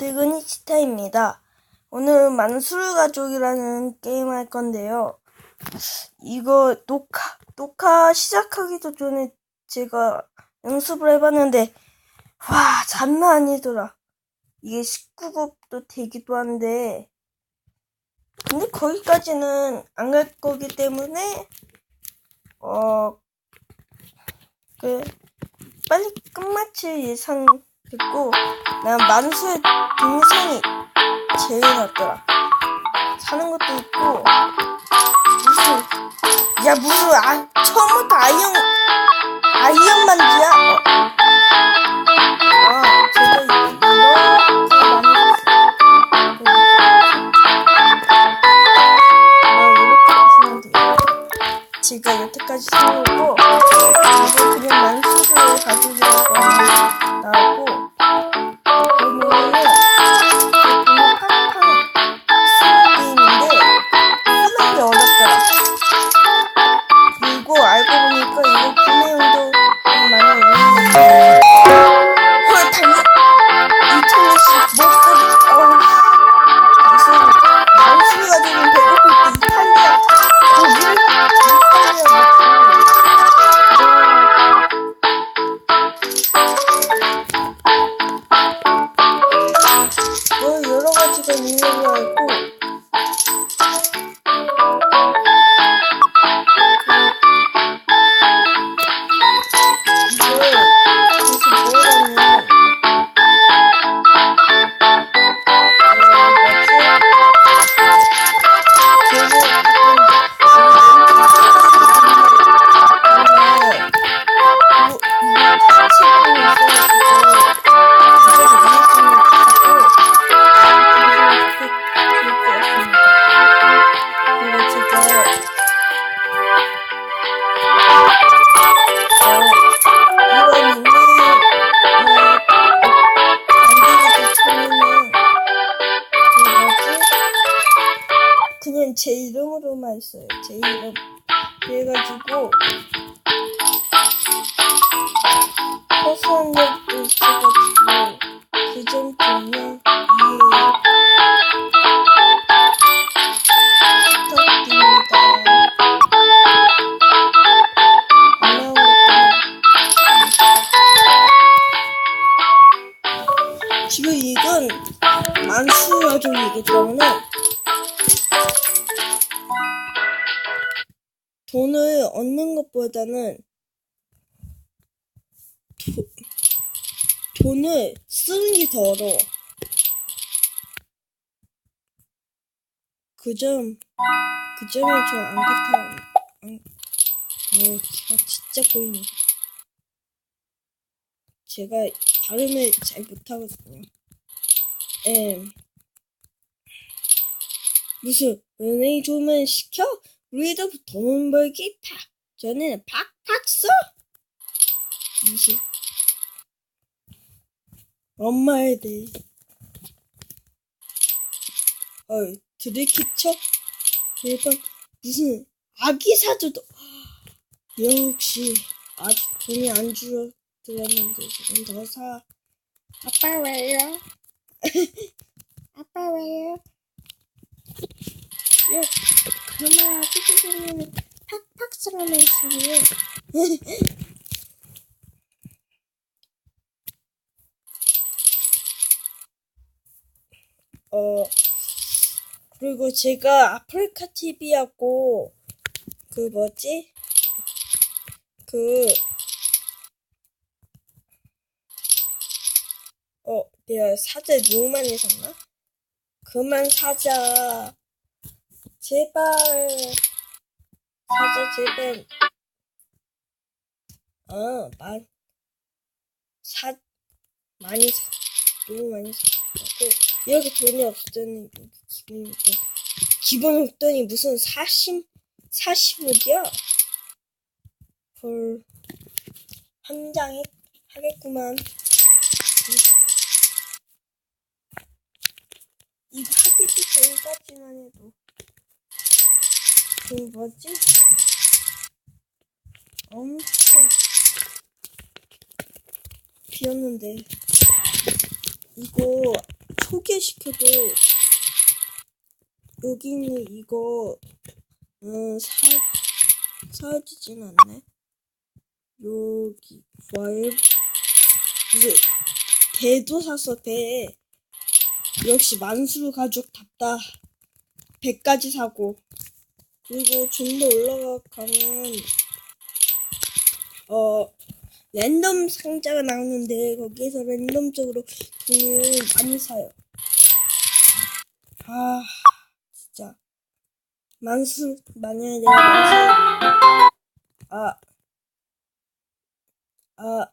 늙은이 치타입니다. 오늘 만술 가족이라는 게임 할 건데요. 이거 녹화, 녹화 시작하기도 전에 제가 연습을 해봤는데, 와, 장난 아니더라. 이게 19급도 되기도 한데, 근데 거기까지는 안 갈 거기 때문에, 어, 그, 빨리 끝마칠 예상 됐고, 난 만수의 동생이 제일 낫더라. 사는 것도 있고, 무슨, 야, 무슨, 아, 처음부터 아이언, 아이언 만지야? 어. 아, 제가 이렇게 하시면 돼요. 제가 여태까지 이거 그냥 만수를 가지려고 나오고, 제 이름으로만 했어요. 제 이름. 그래가지고 허수한 것도 있어가지고 그점 때문에 지금 이건 만수 가족이기 때문에 돈을 얻는 것보다는 도, 돈을 쓰는 게 더 어려워. 그 점, 그 점이 좀 안타까워. 안, 어, 제가 진짜 꼬이네. 제가 발음을 잘 못하거든요. 에 무슨 은행이 주면 시켜? 우리도 돈 벌기 팍. 저는 팍팍 써. 20. 엄마에 대해. 어, 드래키쳐? 대박. 무슨 아기 사주도. 역시 아직 돈이 안 줄어들었는데 지금 더 사. 아빠 왜요? 아빠 왜요? 야, 아기 선생님은 팍팍 쓰라는 식이에요. 어, 그리고 제가 아프리카 TV하고 그 뭐지? 그, 어, 내가 사자 너무 많이 샀나? 그만 사자. 제발. 사자, 제발. 어, 만, 사, 많이 사, 너무 많이 샀고, 여기 돈이 없었더니, 여기 기분, 없더니 무슨 40, 40억이야? 헐, 한 장에 하겠구만. 이거 하기 전까지만 해도. 그 뭐지? 엄청 비었는데 이거 초기화시켜도 여기 있는 이거 음, 사, 사라지진 않네. 여기 와일 이제 배도 샀어 배. 역시 만수 가죽 답다. 배까지 사고 그리고 좀 더 올라가면 어 랜덤 상자가 나오는데 거기에서 랜덤적으로 돈을 많이 사요. 아 진짜 만약에 내가 만수 아 아,